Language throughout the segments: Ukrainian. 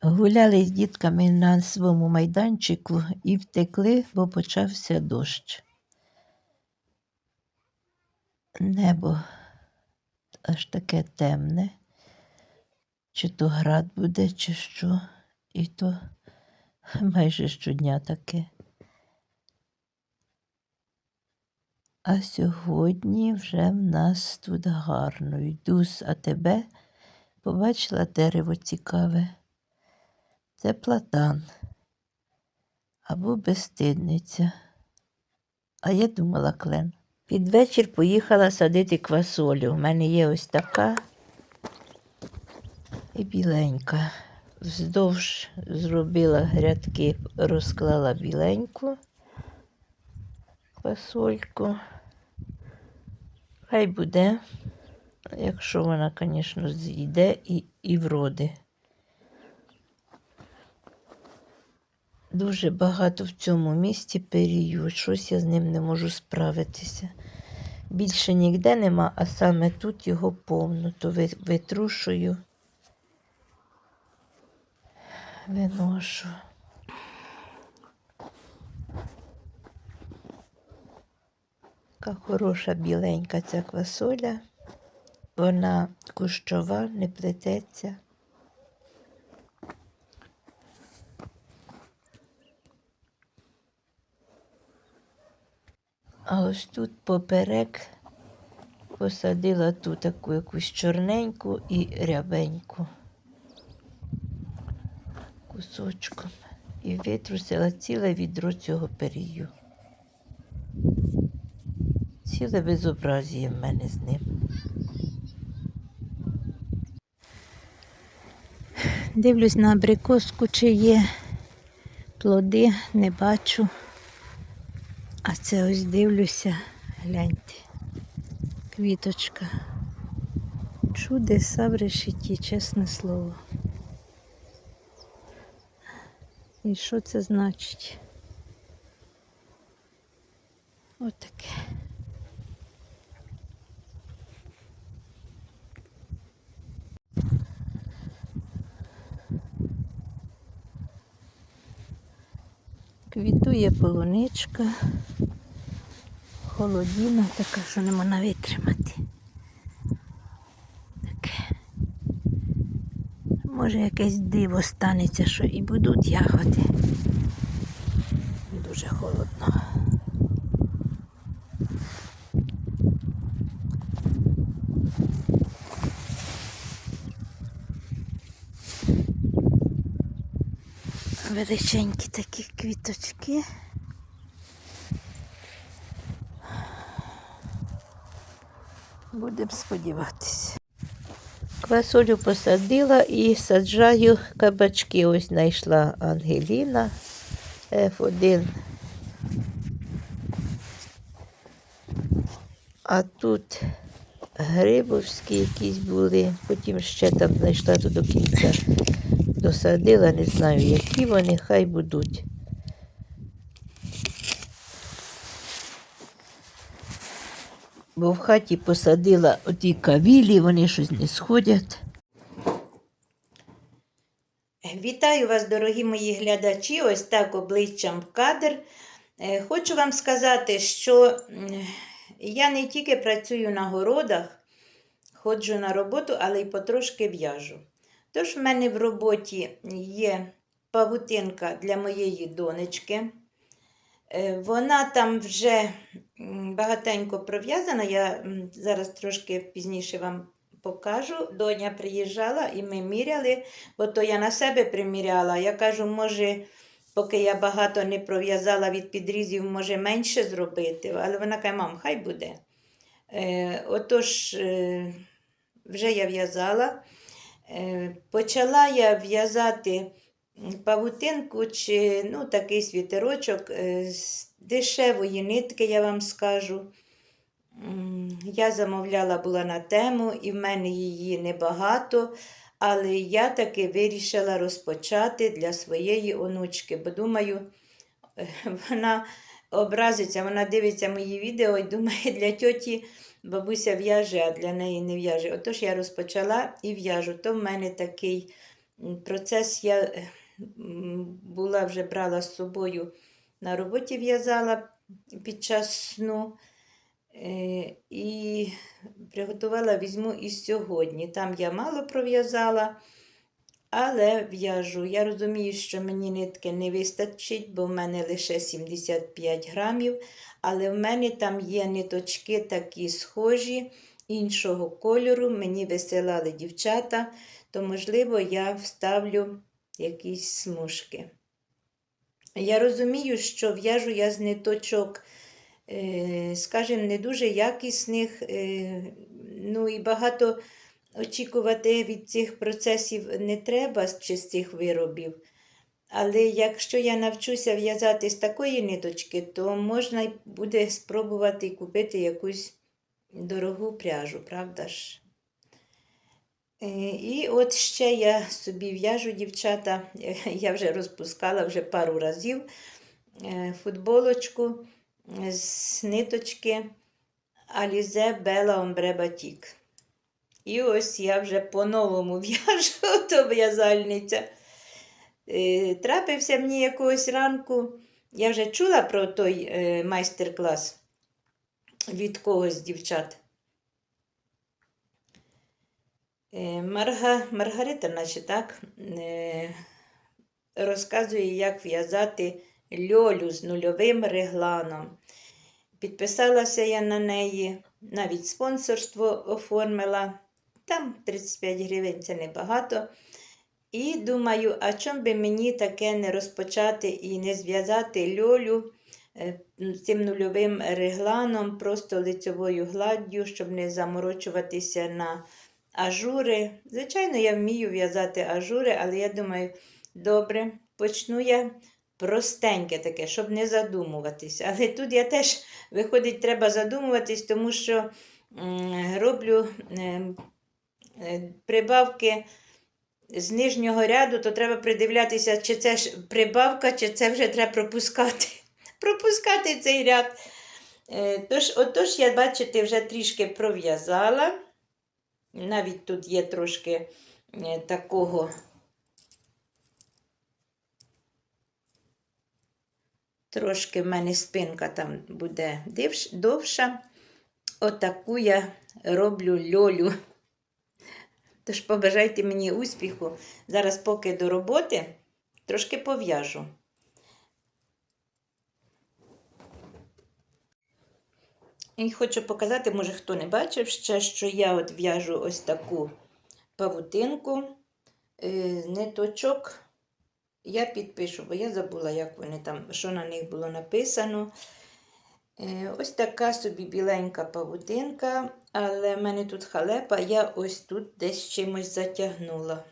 Гуляли з дітками на своєму майданчику і втекли, бо почався дощ. Небо аж таке темне, чи то град буде, чи що, і то майже щодня таке. А сьогодні вже в нас тут гарно. Йду з АТБ, побачила дерево цікаве. Це платан або безстидниця. А я думала клен. Під вечір поїхала садити квасолю. У мене є ось така і біленька. Вздовж зробила грядки, розклала біленьку квасольку. Хай буде, якщо вона, звісно, зійде і, і вроди. Дуже багато в цьому місті перію. Щось я з ним не можу справитися. Більше ніде нема, а саме тут його повно. То витрушую, виношу. Така хороша біленька ця квасоля. Вона кущова, не плететься. А ось тут поперек посадила ту таку якусь чорненьку і рябеньку кусочком. І витрусила ціле відро цього перію. Ціле безобразіє в мене з ним. Дивлюсь на абрикоску, чи є плоди, не бачу. А це ось дивлюся, гляньте, квіточка. Чудеса в решеті, чесне слово. І що це значить? Отаке. Квітує полуничка. Холодіна така, що не можна витримати. Таке. Може якесь диво станеться, що і будуть ягоди. Дуже холодно. Величенькі такі квіточки. Будемо сподіватися. Квасолю посадила і саджаю кабачки. Ось знайшла Ангеліна F1. А тут грибовські якісь були, потім ще там знайшла до кінця. Досадила, не знаю, які вони, хай будуть. Бо в хаті посадила оті кавілі, вони щось не сходять. Вітаю вас, дорогі мої глядачі, ось так обличчям в кадр. Е, Хочу вам сказати, що я не тільки працюю на городах, ходжу на роботу, але й потрошки в'яжу. Тож в мене в роботі є павутинка для моєї донечки. Е, Вона там вже багатенько пров'язана. Я зараз трошки пізніше вам покажу. Доня приїжджала і ми міряли, бо то я на себе приміряла. Я кажу, може, поки я багато не пров'язала від підрізів, може менше зробити. Але вона каже, мам, хай буде. Е, отож, е, вже я в'язала. Е, почала я в'язати павутинку чи ну, такий світерочок е, з дешевої нитки, я вам скажу. Я замовляла була на тему, і в мене її небагато, але я таки вирішила розпочати для своєї онучки, бо думаю, е, вона образиться, вона дивиться мої відео і думає, для тьоті бабуся в'яже, а для неї не в'яже. Отож я розпочала і в'яжу. То в мене такий Процес я була вже брала з собою на роботі в'язала під час сну. Е, І приготувала візьму і сьогодні. Там я мало пров'язала, але в'яжу. Я розумію, що мені нитки не вистачить, бо в мене лише 75 грамів. Але в мене там є ниточки такі схожі, іншого кольору. Мені висилали дівчата, то, можливо, я вставлю якісь смужки. Я розумію, що в'яжу я з ниточок, е, скажімо, не дуже якісних, е, ну і багато очікувати від цих процесів не треба з- цих виробів. Але якщо я навчуся в'язати з такої ниточки, то можна буде спробувати купити якусь дорогу пряжу, правда ж? Е, І от ще я собі в'яжу, дівчата, я вже розпускала вже пару разів е, футболочку з ниточки Alize Bella Ombre Batik. І ось я вже по-новому в'яжу, то в'язальниця. Е, Трапився мені якогось ранку. Я вже чула про той е, майстер-клас від когось дівчат. Е, Марга, Маргарита, наче так, розказує, як в'язати льолю з нульовим регланом. Підписалася я на неї, навіть спонсорство оформила. Там 35 гривень це небагато. І думаю, а чом би мені таке не розпочати і не зв'язати льолю е, цим нульовим регланом, просто лицьовою гладдю, щоб не заморочуватися на ажури. Звичайно, я вмію в'язати ажури, але я думаю, добре, почну я простеньке таке, щоб не задумуватися. Але тут я теж, виходить, треба задумуватись, тому що роблю е, е, прибавки з нижнього ряду, то треба придивлятися, чи це ж прибавка, чи це вже треба пропускати. Пропускати цей ряд. Е, Тож, отож, я, бачите, вже трішки пров'язала. Навіть тут є трошки е, такого. Трошки в мене спинка там буде довша. Отаку я роблю льолю. Тож побажайте мені успіху. Зараз, поки до роботи, трошки пов'яжу. І хочу показати, може, хто не бачив ще, що я от в'яжу ось таку павутинку, е, ниточок. Я підпишу, бо я забула, як вони там, що на них було написано. Е, Ось така собі біленька павутинка, але в мене тут халепа, я ось тут десь чимось затягнула.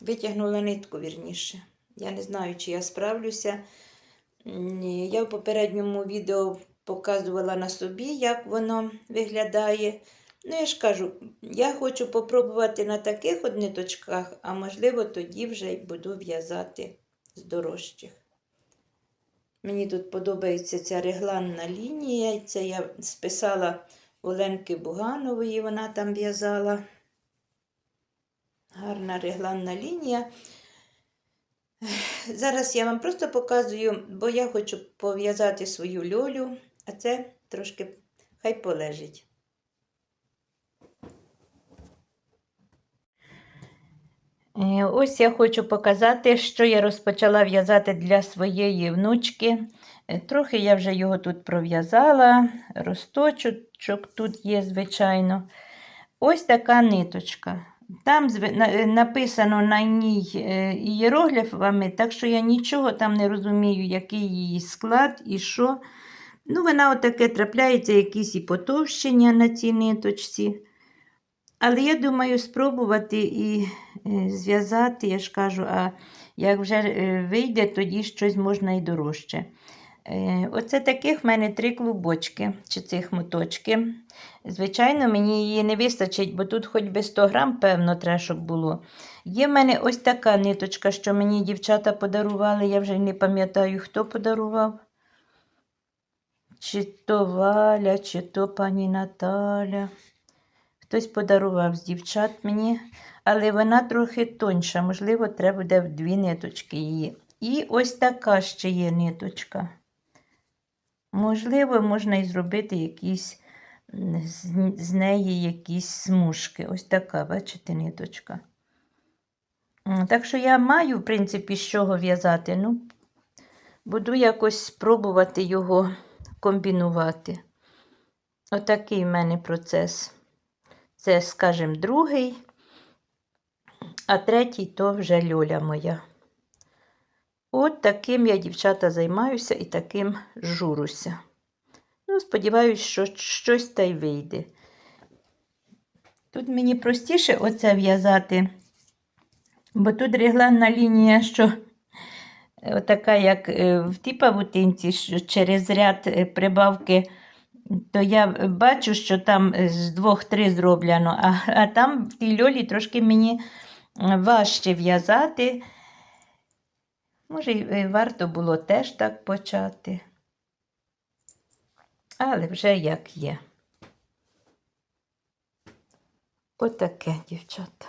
Витягнула нитку, вірніше. Я не знаю, чи я справлюся. Я в попередньому відео показувала на собі, як воно виглядає. Ну, я ж кажу, я хочу попробувати на таких от ниточках, а можливо, тоді вже й буду в'язати з дорожчих. Мені тут подобається ця регланна лінія. Це я списала Оленки Буганової, вона там в'язала. Гарна регланна лінія. Зараз я вам просто показую, бо я хочу пов'язати свою льолю, а це трошки хай полежить. Ось я хочу показати, що я розпочала в'язати для своєї внучки. Е, Трохи я вже його тут пров'язала, росточок тут є, звичайно. Ось така ниточка. Там е, написано на ній е, ієрогліфами, так що я нічого там не розумію, який її склад і що. Ну, вона отаке трапляється, якісь і потовщення на цій ниточці. Але я думаю, спробувати і е, зв'язати, я ж кажу, а як вже е, вийде, тоді щось можна і дорожче. Е, Оце таких в мене три клубочки чи цих моточки. Звичайно, мені її не вистачить, бо тут хоч би 100 грам, певно, треба, щоб було. Є в мене ось така ниточка, що мені дівчата подарували, я вже не пам'ятаю, хто подарував. Чи то Валя, чи то пані Наталя. Хтось подарував з дівчат мені. але вона трохи тоньша, можливо, треба буде в дві ниточки її. І ось така ще є ниточка. Можливо, можна і зробити якісь з неї якісь смужки. Ось така, бачите, ниточка. Так що я маю, в принципі, з чого в'язати. Ну, буду якось спробувати його комбінувати. Отакий в мене процес. Це, скажімо, другий, а третій то вже льоля моя. От таким я, дівчата, займаюся і таким журуся. Ну, сподіваюсь, що щось та й вийде. Тут мені простіше оце в'язати, бо тут регланна лінія, що отака, як е, в тій павутинці, через ряд е, прибавки, то я бачу, що там з двох-три зроблено, а, а там в тій льолі трошки мені важче в'язати. Може, е, варто було теж так почати. Але вже як є. Отаке, дівчата.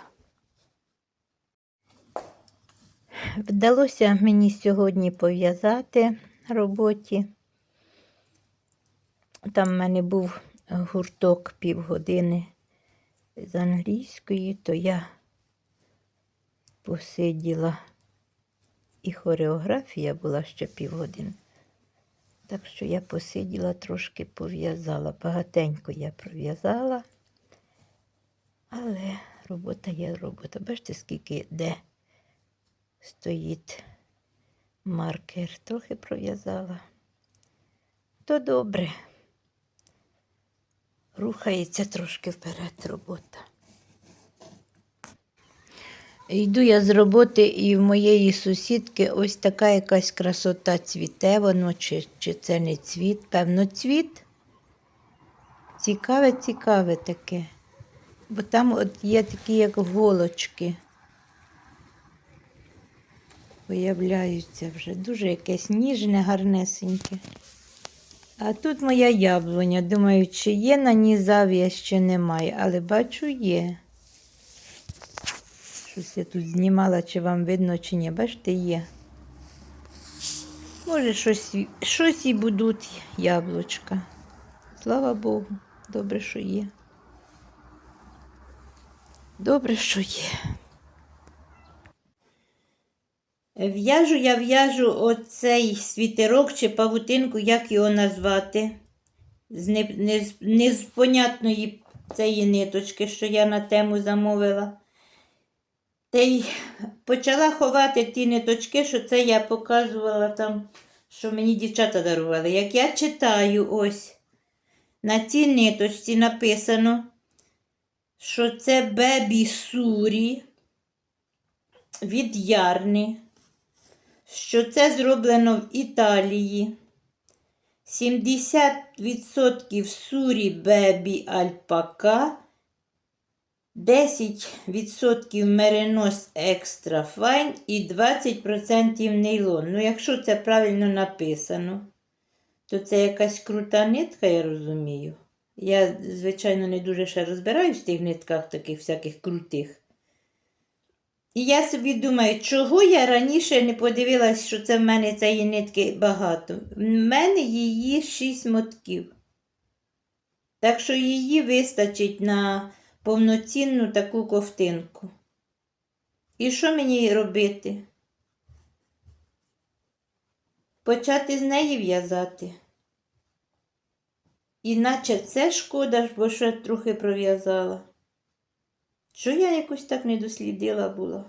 Вдалося мені сьогодні пов'язати роботі. Там в мене був гурток півгодини з англійської, то я посиділа і хореографія була ще півгодини. Так що я посиділа, трошки пов'язала. Багатенько я пров'язала. Але робота є робота. Бачите, скільки де стоїть маркер. Трохи пров'язала. То добре. Рухається трошки вперед робота. Йду я з роботи, і в моєї сусідки ось така якась красота цвіте воно, чи, чи це не цвіт, певно, цвіт. Цікаве, цікаве таке. Бо там от є такі, як голочки. Виявляються вже. Дуже якесь ніжне, гарнесеньке. А тут моя яблуня. Думаю, чи є на ній зав'я, ще немає, але бачу, є. Щось я тут знімала, чи вам видно, чи ні. Бачите, є. Може, щось, щось і будуть яблучка. Слава Богу, добре, що є. Добре, що є. В'яжу я в'яжу оцей світерок чи павутинку, як його назвати. З не, з понятної цієї ниточки, що я на тему замовила. Та й почала ховати ті ниточки, що це я показувала там, що мені дівчата дарували. Як я читаю ось на цій ниточці написано, що це бебі сурі від ярни, що це зроблено в Італії. 70% сурі бебі альпака, 10% меринос екстра файн і 20% нейлон. Ну, якщо це правильно написано, то це якась крута нитка, я розумію. Я, звичайно, не дуже ще розбираюсь в тих нитках таких всяких крутих. І я собі думаю, чого я раніше не подивилась, що це в мене цієї нитки багато. В мене її шість мотків. Так що її вистачить на повноцінну таку ковтинку. І що мені робити? Почати з неї в'язати. Іначе це шкода, бо ще трохи пров'язала. Що я якось так не дослідила була?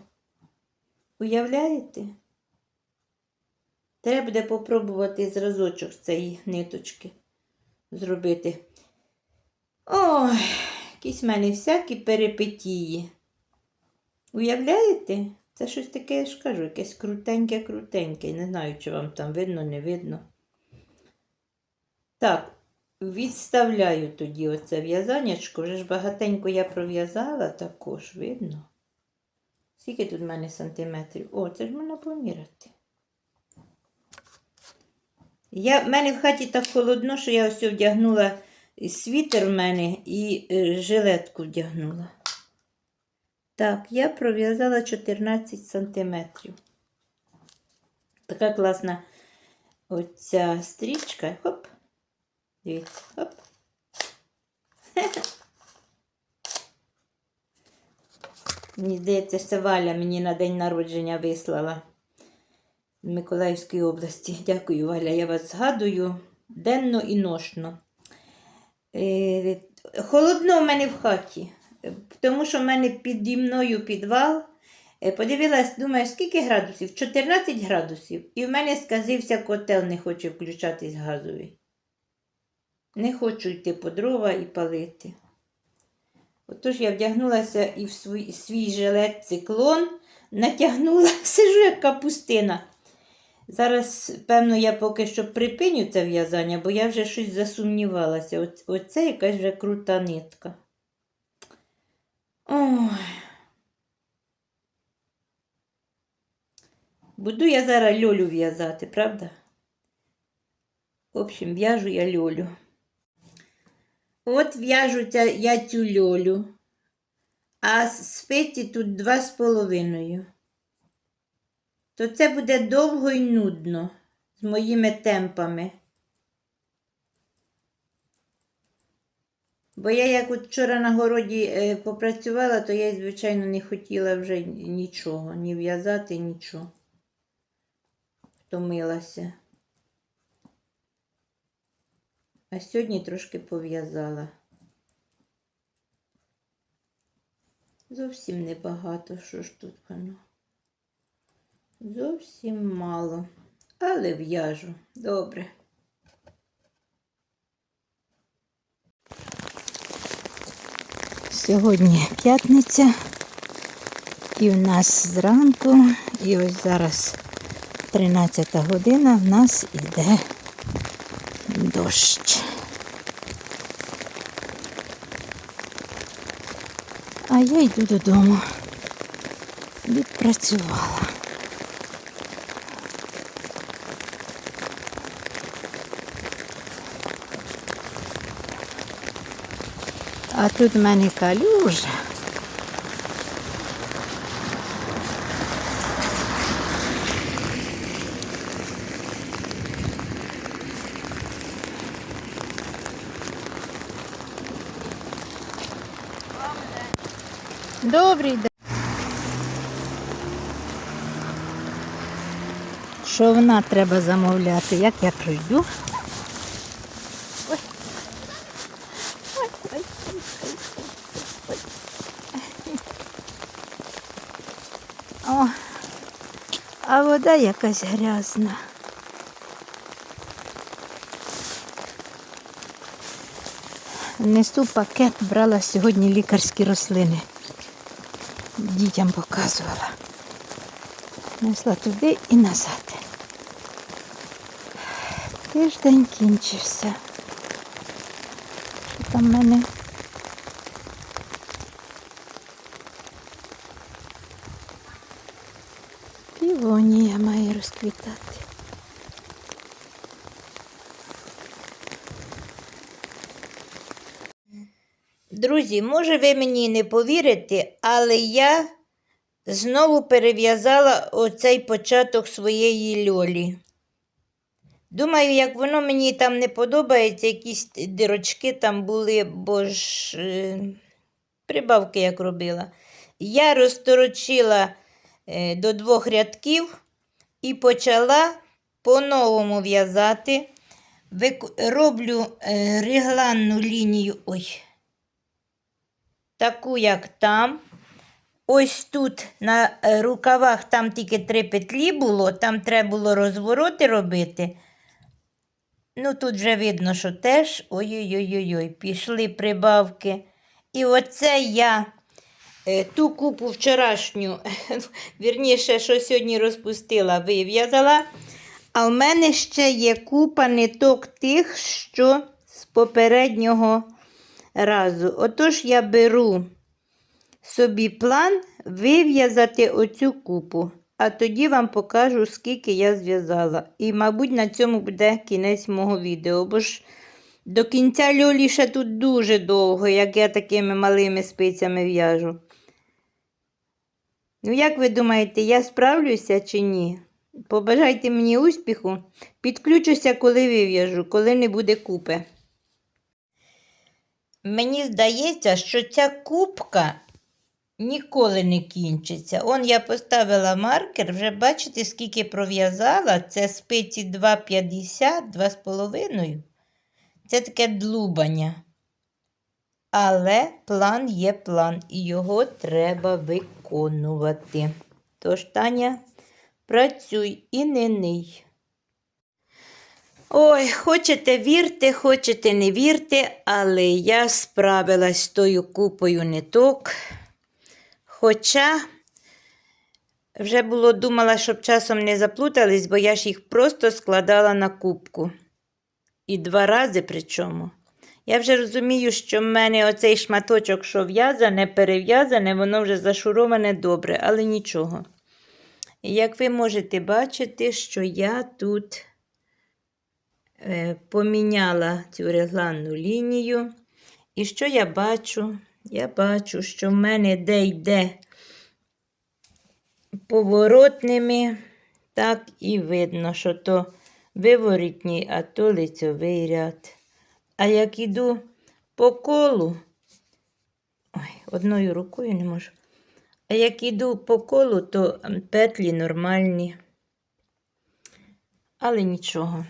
Уявляєте? Треба буде попробувати зразочок з цієї ниточки зробити. Ой, якісь в мене всякі перипетії. Уявляєте? Це щось таке, я ж кажу, якесь крутеньке-крутеньке. Не знаю, чи вам там видно, не видно. Так, відставляю тоді оце в'язаннячко. Вже ж багатенько я пров'язала також, видно. Скільки тут в мене сантиметрів? О, це ж можна поміряти. Я, в мене в хаті так холодно, що я ось вдягнула світер в мене і е, жилетку вдягнула. Так, я пров'язала 14 сантиметрів. Така класна оця стрічка. Хоп. Дивіться, хоп. Мені здається, це Валя мені на день народження вислала з Миколаївської області. Дякую, Валя. Я вас згадую денно і ношно. Е, холодно в мене в хаті, тому що в мене піді мною підвал. Е, Подивилась, думаю, скільки градусів? 14 градусів. І в мене сказився котел, не хоче включатись газовий. Не хочу йти по дрова і палити. Отож я вдягнулася і в свій, свій жилет циклон натягнула, сижу як капустина. Зараз, певно, я поки що припиню це в'язання, бо я вже щось засумнівалася. Оц- Оце якась вже крута нитка. Ой. Буду я зараз льолю в'язати, правда? В общем, в'яжу я льолю. От в'яжу я цю льолю, а спиті тут два з половиною. То це буде довго і нудно з моїми темпами. Бо я як от вчора на городі е, попрацювала, то я, звичайно, не хотіла вже нічого, ні в'язати, нічого. Втомилася. А сьогодні трошки пов'язала. Зовсім небагато, що ж тут воно. Зовсім мало. Але в'яжу. Добре. Сьогодні п'ятниця, і в нас зранку, і ось зараз 13 година, в нас іде дощ. А я йду додому. Відпрацювала. А тут в мене калюжа. Добрий день. Човна треба замовляти, як я. Ой, ой, ой, ой, ой. О, а вода якась грязна. Несу пакет, брала сьогодні лікарські рослини. Дітям показувала. Несла туди і назад. Тиждень кінчився. Що там в мене? Півонія має розквітати. Друзі, може ви мені не повірите, але я знову перев'язала оцей початок своєї льолі. Думаю, як воно мені там не подобається, якісь дирочки там були, бо ж е, прибавки як робила. Я розторочила е, до двох рядків і почала по-новому в'язати. Роблю е, регланну лінію. Ой таку, як там. Ось тут на е, рукавах там тільки три петлі було, там треба було розвороти робити. Ну, тут вже видно, що теж ой-ой-ой, пішли прибавки. І оце я е, ту купу вчорашню, вірніше, що сьогодні розпустила, вив'язала. А в мене ще є купа ниток тих, що з попереднього разу. Отож я беру собі план вив'язати оцю купу, а тоді вам покажу, скільки я зв'язала. І, мабуть, на цьому буде кінець мого відео, бо ж до кінця льолі ще тут дуже довго, як я такими малими спицями в'яжу. Ну, як ви думаєте, я справлюся чи ні? Побажайте мені успіху. Підключуся, коли вив'яжу, коли не буде купи. Мені здається, що ця кубка ніколи не кінчиться. Он я поставила маркер, вже бачите, скільки пров'язала. Це спиці 2,50, 2,5. Це таке длубання. Але план є план, і його треба виконувати. Тож, Таня, працюй і не ний. Ой, хочете вірте, хочете не вірте, але я справилась з тою купою ниток. Хоча вже було думала, щоб часом не заплутались, бо я ж їх просто складала на кубку. І два рази причому. Я вже розумію, що в мене оцей шматочок, що в'язане, перев'язане, воно вже зашуроване добре, але нічого. Як ви можете бачити, що я тут поміняла цю регланну лінію. І що я бачу? Я бачу, що в мене де йде поворотними, так і видно, що то виворітній, а то лицьовий ряд. А як іду по колу, ой, одною рукою не можу. А як іду по колу, то петлі нормальні. Але нічого.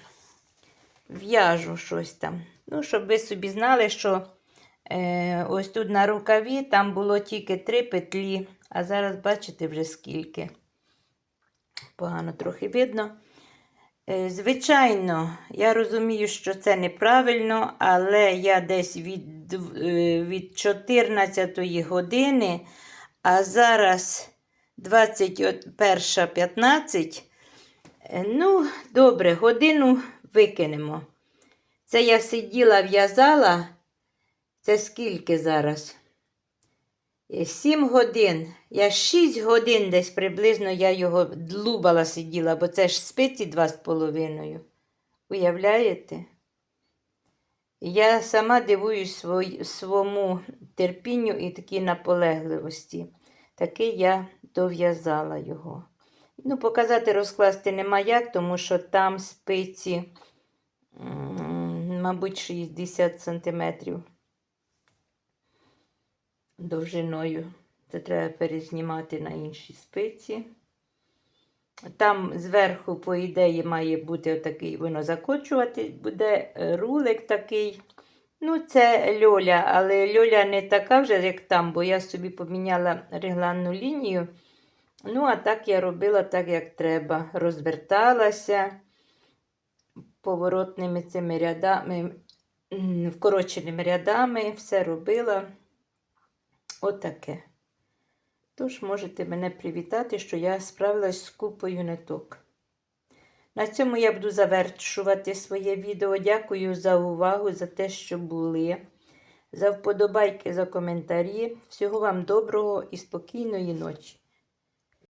В'яжу щось там. Ну, щоб ви собі знали, що е, ось тут на рукаві там було тільки три петлі, а зараз бачите вже скільки. Погано трохи видно. Е, Звичайно, я розумію, що це неправильно, але я десь від, е, від 14 години, а зараз 21.15. Е, Ну, добре, годину викинемо. Це я сиділа, в'язала. Це скільки зараз? 7 годин. Я 6 годин десь приблизно я його длубала сиділа, бо це ж спиці два з половиною. Уявляєте? Я сама дивуюсь свой, своєму терпінню і такій наполегливості. Таки я дов'язала його. Ну, показати розкласти нема як, тому що там спиці, мабуть, 60 сантиметрів довжиною. Це треба перезнімати на інші спиці. Там зверху, по ідеї, має бути отакий, воно закочувати, буде е, рулик такий. Ну, це льоля, але льоля не така вже, як там, бо я собі поміняла регланну лінію. Ну, а так я робила так, як треба. Розверталася поворотними цими рядами, вкороченими рядами, все робила. Отаке. Тож можете мене привітати, що я справилась з купою ниток. На цьому я буду завершувати своє відео. Дякую за увагу, за те, що були. За вподобайки, за коментарі. Всього вам доброго і спокійної ночі.